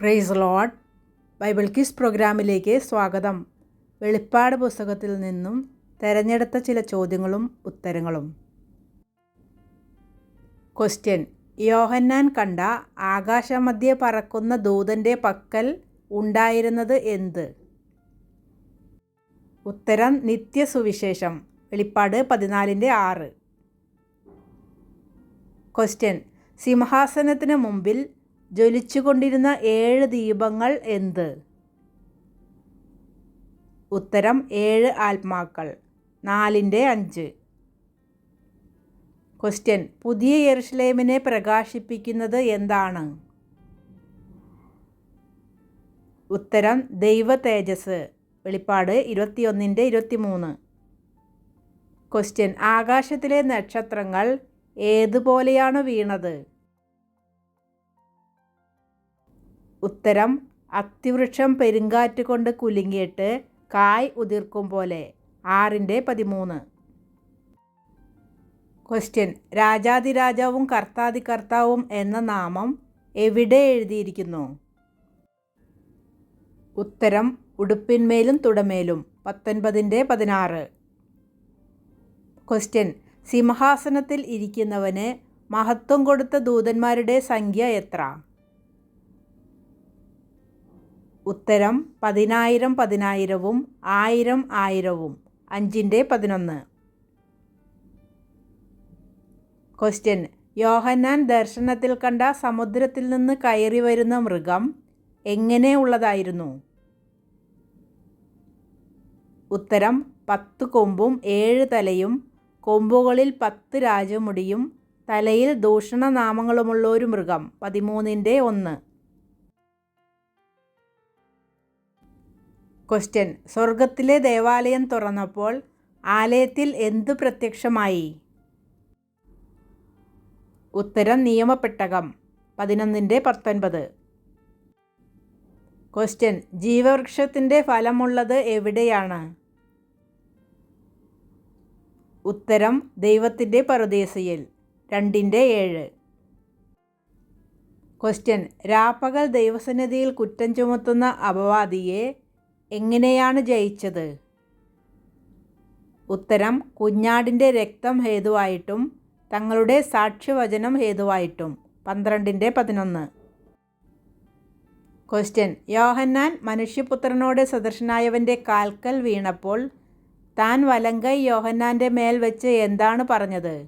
Price load Bible kiss പ്രോഗ്രാമിലേക്ക് സ്വാഗതം. വെളിപ്പാട് പുസ്തകത്തിൽ നിന്നും തെരഞ്ഞെടുത്ത ചില ചോദ്യങ്ങളും ഉത്തരങ്ങളും. ക്വസ്റ്റ്യൻ യോഹന്നാൻ കണ്ട ആകാശമധ്യ പറക്കുന്ന ദൂതന്റെ പക്കൽ ഉണ്ടായിരുന്നത് എന്ത്? ഉത്തരം നിത്യസുവിശേഷം. വെളിപ്പാട് പതിനാലിന്റെ ആറ്. ക്വസ്റ്റ്യൻ സിംഹാസനത്തിന് മുമ്പിൽ ജ്വലിച്ചുകൊണ്ടിരുന്ന ഏഴ് ദീപങ്ങൾ എന്ത്? ഉത്തരം ഏഴ് ആത്മാക്കൾ. നാലിന്റെ അഞ്ച്. ക്വസ്റ്റ്യൻ പുതിയ യെറുഷലേമിനെ പ്രകാശിപ്പിക്കുന്നത് എന്താണ്? ഉത്തരം ദൈവ തേജസ്. വെളിപ്പാട് ഇരുപത്തിയൊന്നിന്റെ ഇരുപത്തിമൂന്ന്. ക്വസ്റ്റ്യൻ ആകാശത്തിലെ നക്ഷത്രങ്ങൾ ഏതുപോലെയാണ് വീണത്? ഉത്തരം അത്തിവൃക്ഷം പെരുങ്കാറ്റ് കൊണ്ട് കുലുങ്ങിയിട്ട് കായ് ഉതിർക്കും പോലെ ആറിന്റെ പതിമൂന്ന്. ക്വസ്റ്റ്യൻ രാജാതിരാജാവും കർത്താതി കർത്താവും എന്ന നാമം എവിടെ എഴുതിയിരിക്കുന്നു? ഉത്തരം ഉടുപ്പിന്മേലും തുടമേലും. പത്തൊൻപതിന്റെ പതിനാറ്. ക്വസ്റ്റ്യൻ സിംഹാസനത്തിൽ ഇരിക്കുന്നവന് മഹത്വം കൊടുത്ത ദൂതന്മാരുടെ സംഖ്യ എത്ര? ഉത്തരം പതിനായിരം പതിനായിരവും ആയിരം ആയിരവും. അഞ്ചിന്റെ പതിനൊന്ന്. ക്വസ്റ്റ്യൻ യോഹന്നാൻ ദർശനത്തിൽ കണ്ട സമുദ്രത്തിൽ നിന്ന് കയറി വരുന്ന മൃഗം എങ്ങനെയുള്ളതായിരുന്നു ഉത്തരം പത്ത് കൊമ്പും ഏഴ് തലയും കൊമ്പുകളിൽ പത്ത് രാജമുടിയും തലയിൽ ദൂഷണനാമങ്ങളുമുള്ള ഒരു മൃഗം പതിമൂന്നിന്റെ ഒന്ന്. ക്വസ്റ്റ്യൻ സ്വർഗത്തിലെ ദേവാലയം തുറന്നപ്പോൾ ആലയത്തിൽ എന്തു പ്രത്യക്ഷമായി? ഉത്തരം നിയമപ്പെട്ടകം പതിനൊന്നിന്റെ പത്തൊൻപത്. ക്വസ്റ്റ്യൻ ജീവവൃക്ഷത്തിന്റെ ഫലമുള്ളത് എവിടെയാണ്? ഉത്തരം ദൈവത്തിന്റെ പറുദേശയിൽ രണ്ടിന്റെ ഏഴ്. ക്വസ്റ്റ്യൻ രാപ്പകൽ ദൈവസന്നിധിയിൽ കുറ്റം ചുമത്തുന്ന അപവാദിയെ എങ്ങനെയാണ് ജയിച്ചത്? ഉത്തരം കുഞ്ഞാടിന്റെ രക്തം ഹേതുവായിട്ടും തങ്ങളുടെ സാക്ഷ്യവചനം ഹേതുവായിട്ടും. പന്ത്രണ്ടിന്റെ പതിനൊന്ന്. ക്വസ്റ്റ്യൻ യോഹന്നാൻ മനുഷ്യപുത്രനോട് സദർശനായവന്റെ കാൽക്കൽ വീണപ്പോൾ താൻ വലങ്കൈ യോഹന്നാന്റെ മേൽ വെച്ച് എന്താണ് പറഞ്ഞത്?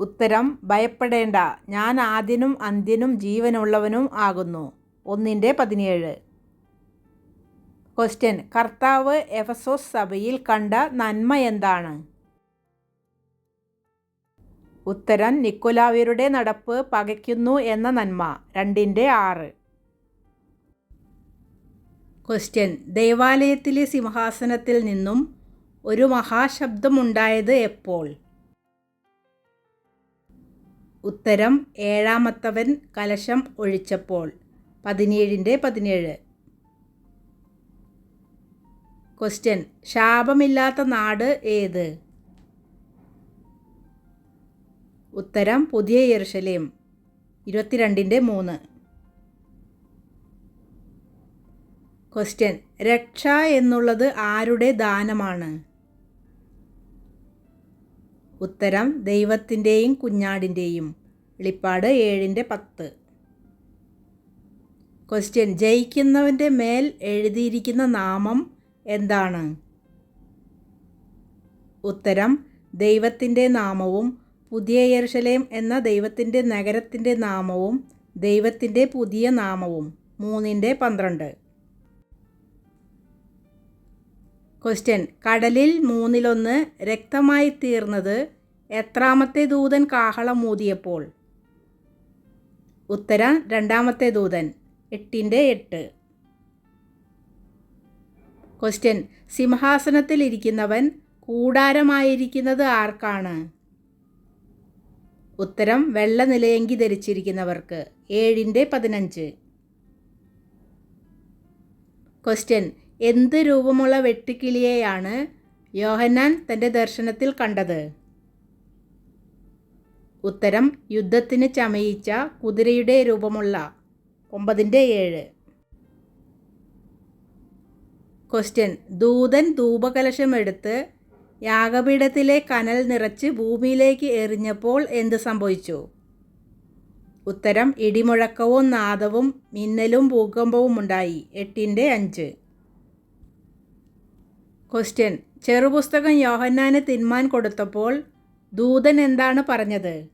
ഉത്തരം ഭയപ്പെടേണ്ട. ഞാൻ ആദ്യനും അന്ത്യനും ജീവനുള്ളവനും ആകുന്നു. ഒന്നിന്റെ പതിനേഴ്. ക്വസ്റ്റ്യൻ കർത്താവ് എഫസോസ് സഭയിൽ കണ്ട നന്മ എന്താണ്? ഉത്തരം നിക്കോലാവിയരുടെ നടപ്പ് പകയ്ക്കുന്നു എന്ന നന്മ. രണ്ടിന്റെ ആറ്. ക്വസ്റ്റ്യൻ ദേവാലയത്തിലെ സിംഹാസനത്തിൽ നിന്നും ഒരു മഹാശബ്ദമുണ്ടായത് എപ്പോൾ? ഉത്തരം ഏഴാമത്തവൻ കലശം ഒഴിച്ചപ്പോൾ. പതിനേഴിന്റെ പതിനേഴ്. ക്വസ്റ്റ്യൻ ശാപമില്ലാത്ത നാട് ഏത്? ഉത്തരം പുതിയ യെറുഷലേം ഇരുപത്തിരണ്ടിന്റെ മൂന്ന്. ക്വസ്റ്റ്യൻ രക്ഷ എന്നുള്ളത് ആരുടെ ദാനമാണ്? ഉത്തരം ദൈവത്തിന്റെയും കുഞ്ഞാടിന്റെയും. വെളിപ്പാട് ഏഴിന്റെ പത്ത്. ക്വസ്റ്റ്യൻ ജയിക്കുന്നവന്റെ മേൽ എഴുതിയിരിക്കുന്ന നാമം എന്താണ്? ഉത്തരം. ദൈവത്തിന്റെ നാമവും പുതിയ യർഷലേം എന്ന ദൈവത്തിന്റെ നഗരത്തിന്റെ നാമവും ദൈവത്തിന്റെ പുതിയ നാമവും. മൂന്നിന്റെ പന്ത്രണ്ട്. ക്വസ്റ്റ്യൻ കടലിൽ മൂന്നിലൊന്ന് രക്തമായി തീർന്നത് എത്രാമത്തെ ദൂതൻ കാഹളം മൂതിയപ്പോൾ ഉത്തരം. രണ്ടാമത്തെ ദൂതൻ. എട്ടിന്റെ എട്ട്. ക്വസ്റ്റ്യൻ സിംഹാസനത്തിൽ ഇരിക്കുന്നവൻ കൂടാരമായിരിക്കുന്നത് ആർക്കാണ്? ഉത്തരം വെള്ള നിലയങ്കി ധരിച്ചിരിക്കുന്നവർക്ക്. ഏഴിന്റെ പതിനഞ്ച്. ക്വസ്റ്റ്യൻ എന്ത് രൂപമുള്ള വെട്ടുക്കിളിയെയാണ് യോഹന്നാൻ തന്റെ ദർശനത്തിൽ കണ്ടത്? ഉത്തരം യുദ്ധത്തിന് ചമയിച്ച കുതിരയുടെ രൂപമുള്ള. ഒമ്പതിന്റെ ഏഴ്. ക്വസ്റ്റ്യൻ ദൂതൻ ധൂപകലശമെടുത്ത് യാഗപീഠത്തിലെ കനൽ നിറച്ച് ഭൂമിയിലേക്ക് എറിഞ്ഞപ്പോൾ എന്ത് സംഭവിച്ചു? ഉത്തരം ഇടിമുഴക്കവും നാദവും മിന്നലും ഭൂകമ്പവും ഉണ്ടായി. എട്ടിന്റെ അഞ്ച്. ക്വസ്റ്റ്യൻ ചെറുപുസ്തകം യോഹന്നാന് തിന്മാൻ കൊടുത്തപ്പോൾ ദൂതൻ എന്താണ് പറഞ്ഞത്?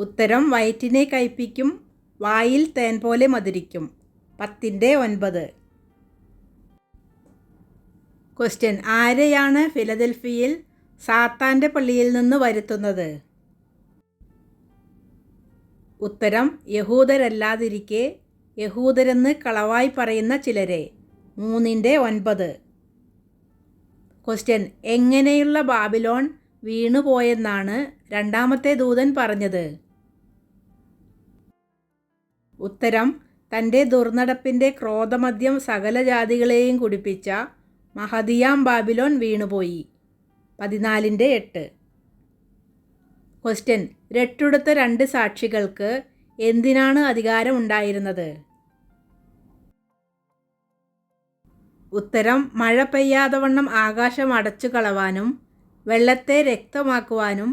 ഉത്തരം വയറ്റിനെ കയ്പിക്കും വായിൽ തേൻ പോലെ മധുരിക്കും. പത്തിന്റെ ഒൻപത്. ക്വസ്റ്റ്യൻ ആരെയാണ് ഫിലദൽഫിയിൽ സാത്താന്റെ പള്ളിയിൽ നിന്ന് വരുത്തുന്നത്? ഉത്തരം. യഹൂദരല്ലാതിരിക്കെ യഹൂദരെന്ന് കളവായി പറയുന്ന ചിലരെ. മൂന്നിന്റെ ഒൻപത്. ക്വസ്റ്റ്യൻ എങ്ങനെയുള്ള ബാബിലോൺ വീണുപോയെന്നാണ് രണ്ടാമത്തെ ദൂതൻ പറഞ്ഞത്? ഉത്തരം തന്റെ ദുർനടപ്പിന്റെ ക്രോധമദ്യം സകല ജാതികളെയും കുടിപ്പിച്ച മഹദിയാം ബാബിലോൺ വീണുപോയി. പതിനാലിന്റെ എട്ട്. ക്വസ്റ്റ്യൻ രട്ടുടുത്ത രണ്ട് സാക്ഷികൾക്ക് എന്തിനാണ് അധികാരം ഉണ്ടായിരുന്നത് ഉത്തരം മഴ പെയ്യാതവണ്ണം ആകാശം അടച്ചു കളവാനും വെള്ളത്തെ രക്തമാക്കുവാനും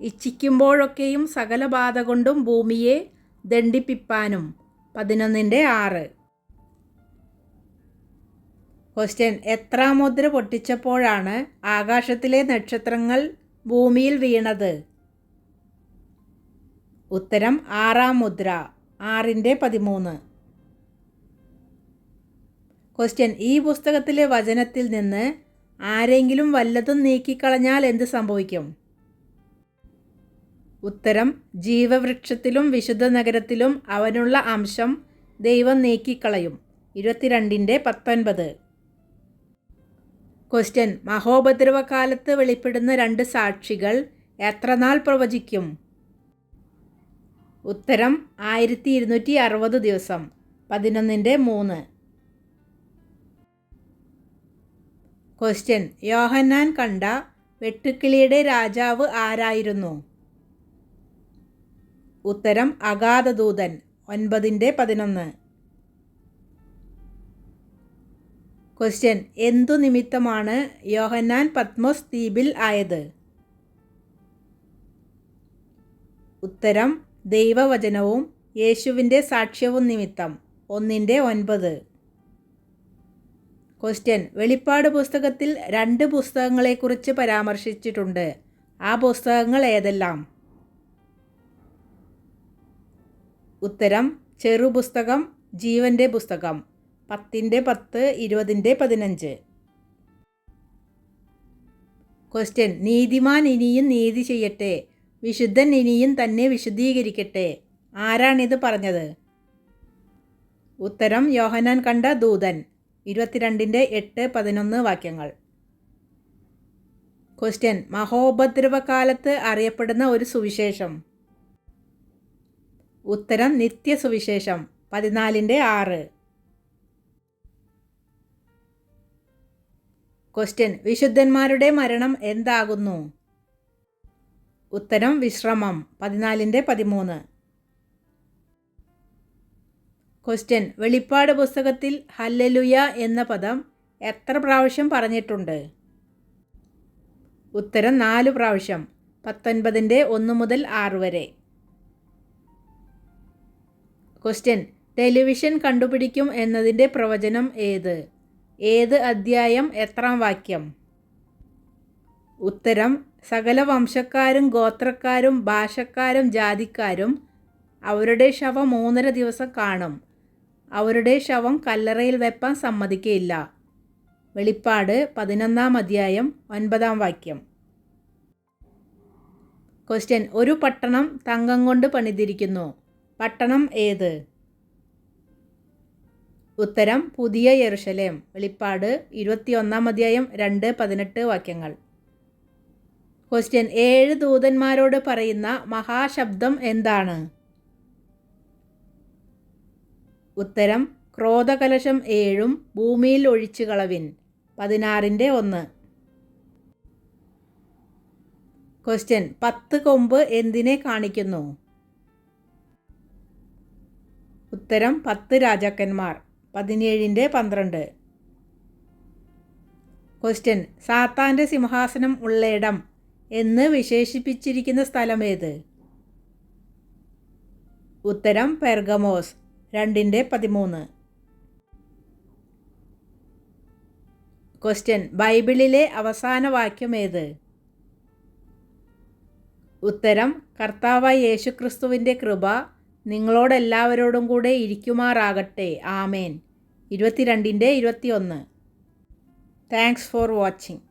ഇച്ഛിക്കുമ്പോഴൊക്കെയും സകല ബാധ കൊണ്ടും ഭൂമിയെ ദണ്ഡിപ്പിപ്പാനും പതിനൊന്നിന്റെ ആറ്. ക്വസ്റ്റ്യൻ എത്ര മുദ്ര പൊട്ടിച്ചപ്പോഴാണ് ആകാശത്തിലെ നക്ഷത്രങ്ങൾ ഭൂമിയിൽ വീണത്? ഉത്തരം ആറാം മുദ്ര ആറിന്റെ പതിമൂന്ന്. ക്വസ്റ്റ്യൻ ഈ പുസ്തകത്തിലെ വചനത്തിൽ നിന്ന് ആരെങ്കിലും വല്ലതും നീക്കിക്കളഞ്ഞാൽ എന്ത് സംഭവിക്കും? ഉത്തരം ജീവവൃക്ഷത്തിലും വിശുദ്ധ നഗരത്തിലും അവനുള്ള അംശം ദൈവം നീക്കിക്കളയും. ഇരുപത്തിരണ്ടിന്റെ പത്തൊൻപത്. ക്വസ്റ്റ്യൻ മഹോപദ്രവകാലത്ത് വെളിപ്പെടുന്ന രണ്ട് സാക്ഷികൾ എത്ര നാൾ പ്രവചിക്കും? ഉത്തരം ആയിരത്തി ഇരുന്നൂറ്റി അറുപത് ദിവസം. പതിനൊന്നിന്റെ മൂന്ന്. ക്വസ്റ്റ്യൻ യോഹന്നാൻ കണ്ട വെട്ടുക്കിളിയുടെ രാജാവ് ആരായിരുന്നു? ഉത്തരം അഗാധദൂതൻ ഒൻപതിന്റെ പതിനൊന്ന്. ക്വസ്റ്റ്യൻ എന്തു നിമിത്തമാണ് യോഹന്നാൻ പത്മോസ് ദ്വീപിൽ ആയത്? ഉത്തരം ദൈവവചനവും യേശുവിന്റെ സാക്ഷ്യവും നിമിത്തം ഒന്നിന്റെ ഒൻപത്. ക്വസ്റ്റ്യൻ വെളിപ്പാട് പുസ്തകത്തിൽ രണ്ട് പുസ്തകങ്ങളെക്കുറിച്ച് പരാമർശിച്ചിട്ടുണ്ട്. ആ പുസ്തകങ്ങൾ ഏതെല്ലാം? ഉത്തരം ചെറുപുസ്തകം ജീവന്റെ പുസ്തകം. പത്തിന്റെ പത്ത് ഇരുപതിന്റെ പതിനഞ്ച്. ക്വസ്റ്റ്യൻ നീതിമാൻ ഇനിയും നീതി ചെയ്യട്ടെ. വിശുദ്ധൻ ഇനിയും തന്നെ വിശുദ്ധീകരിക്കട്ടെ. ആരാണിത് പറഞ്ഞത്? ഉത്തരം യോഹനാൻ കണ്ട ദൂതൻ. ഇരുപത്തിരണ്ടിന്റെ എട്ട് പതിനൊന്ന് വാക്യങ്ങൾ. ക്വസ്റ്റ്യൻ മഹോപദ്രവകാലത്ത് അറിയപ്പെടുന്ന ഒരു സുവിശേഷം. ഉത്തരം നിത്യസുവിശേഷം പതിനാലിന്റെ ആറ്. ക്വസ്റ്റ്യൻ വിശുദ്ധന്മാരുടെ മരണം എന്താകുന്നു? ഉത്തരം വിശ്രമം പതിനാലിന്റെ പതിമൂന്ന്. ക്വസ്റ്റ്യൻ വെളിപ്പാട് പുസ്തകത്തിൽ ഹല്ലലുയ എന്ന പദം എത്ര പ്രാവശ്യം പറഞ്ഞിട്ടുണ്ട്? ഉത്തരം നാല് പ്രാവശ്യം പത്തൊൻപതിന്റെ ഒന്ന് മുതൽ ആറ് വരെ. ക്വസ്റ്റ്യൻ ടെലിവിഷൻ കണ്ടുപിടിക്കും എന്നതിന്റെ പ്രവചനം ഏത്? ഏത് അധ്യായം എത്രാം വാക്യം? ഉത്തരം. സകല വംശക്കാരും ഗോത്രക്കാരും ഭാഷക്കാരും ജാതിക്കാരും അവരുടെ ശവം മൂന്നര ദിവസം കാണും. അവരുടെ ശവം കല്ലറയിൽ വെപ്പാൻ സമ്മതിക്കയില്ല. വെളിപ്പാട് പതിനൊന്നാം അധ്യായം ഒൻപതാം വാക്യം. ക്വസ്റ്റ്യൻ ഒരു പട്ടണം തങ്കം കൊണ്ട് പണിതിരിക്കുന്നു. പട്ടണം ഏത്? ഉത്തരം പുതിയ യെറുഷലേം വെളിപ്പാട് ഇരുപത്തിയൊന്നാം അധ്യായം രണ്ട് പതിനെട്ട് വാക്യങ്ങൾ. ക്വസ്റ്റ്യൻ ഏഴ് ദൂതന്മാരോട് പറയുന്ന മഹാശബ്ദം എന്താണ്? ഉത്തരം ക്രോധകലശം ഏഴും ഭൂമിയിൽ ഒഴിച്ചു കളവിൻ പതിനാറിന്റെ ഒന്ന്. ക്വസ്റ്റ്യൻ പത്ത് കൊമ്പ് എന്തിനെ കാണിക്കുന്നു? ഉത്തരം പത്ത് രാജാക്കന്മാർ. പതിനേഴിന്റെ പന്ത്രണ്ട്. ക്വസ്റ്റ്യൻ സാത്താന്റെ സിംഹാസനം ഉള്ളയിടം എന്ന് വിശേഷിപ്പിച്ചിരിക്കുന്ന സ്ഥലം ഏത്? ഉത്തരം പെർഗമോസ്. രണ്ടിന്റെ പതിമൂന്ന്. ക്വസ്റ്റ്യൻ ബൈബിളിലെ അവസാന വാക്യം ഏത്? ഉത്തരം കർത്താവായ യേശുക്രിസ്തുവിന്റെ കൃപ നിങ്ങളോടെല്ലാവരോടും കൂടെ ഇരിക്കുമാറാകട്ടെ. ആമേൻ. ഇരുപത്തിരണ്ടിന്റെ ഇരുപത്തിയൊന്ന്. Thanks for watching